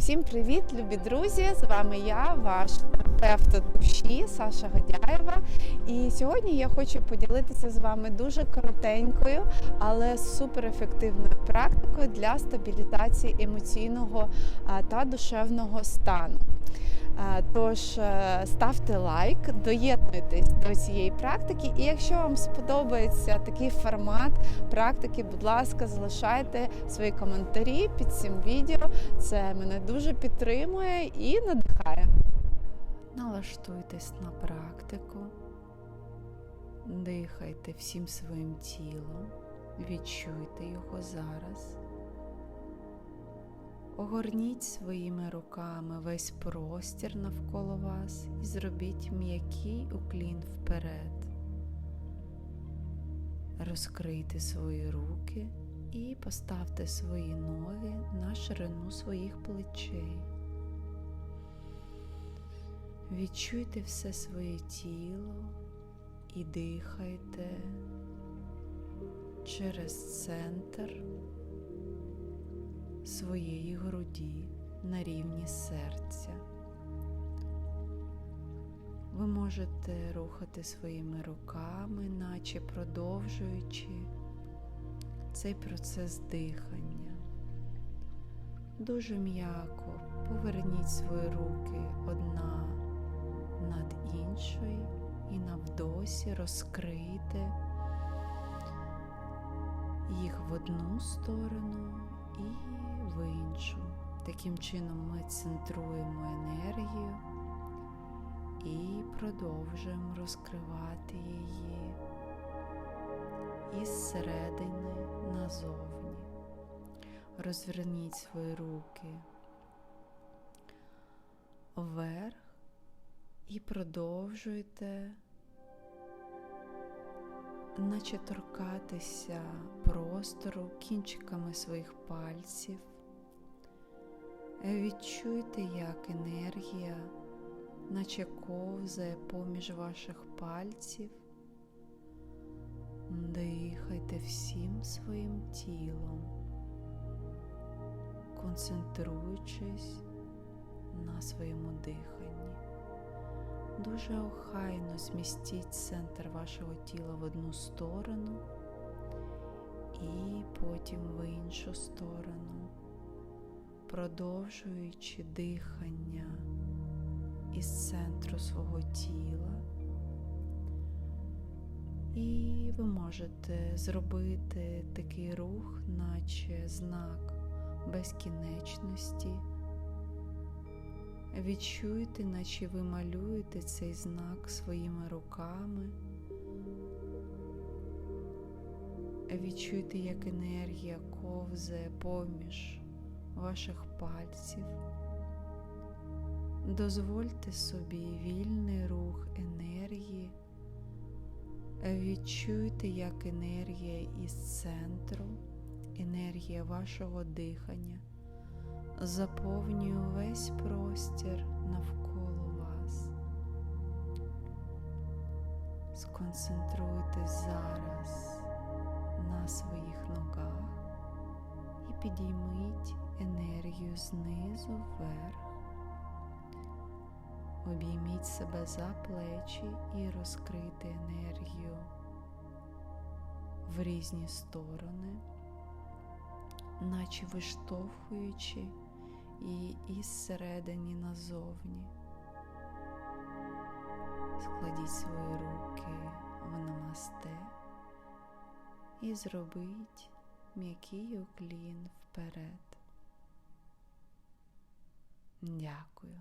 Всім привіт, любі друзі! З вами я, ваш терапевт душі Саша Гадяєва. І сьогодні я хочу поділитися з вами дуже коротенькою, але суперефективною практикою для стабілізації емоційного та душевного стану. А, Тож е, ставте лайк, доєднуйтесь до цієї практики, і якщо вам сподобається такий формат практики, будь ласка, залишайте свої коментарі під цим відео. Це мене дуже підтримує і надихає. Налаштуйтесь на практику, дихайте всім своїм тілом, відчуйте його зараз. Огорніть своїми руками весь простір навколо вас і зробіть м'який уклін вперед. Розкрийте свої руки і поставте свої ноги на ширину своїх плечей. Відчуйте все своє тіло і дихайте через центр своєї груді на рівні серця. Ви можете рухати своїми руками, наче продовжуючи цей процес дихання. Дуже м'яко поверніть свої руки одна над іншою і навдосі розкрийте їх в одну сторону і в іншу. Таким чином ми центруємо енергію і продовжуємо розкривати її із середини назовні. Розверніть свої руки вверх і продовжуйте наче торкатися простору кінчиками своїх пальців. Відчуйте, як енергія, наче ковзає поміж ваших пальців. Дихайте всім своїм тілом, концентруючись на своєму диханні. Дуже охайно змістіть центр вашого тіла в одну сторону і потім в іншу сторону, продовжуючи дихання із центру свого тіла. І ви можете зробити такий рух, наче знак безкінечності. Відчуйте, наче ви малюєте цей знак своїми руками. Відчуйте, як енергія ковзає поміж ваших пальців. Дозвольте собі вільний рух енергії. Відчуйте, як енергія із центру, енергія вашого дихання заповнює весь простір навколо вас. Сконцентруйтесь зараз на своїх ногах і підійміть енергію знизу вверх. Обійміть себе за плечі і розкрийте енергію в різні сторони, наче виштовхуючи і із середини назовні. Складіть свої руки в намасте і зробіть м'який уклін вперед. Дякую.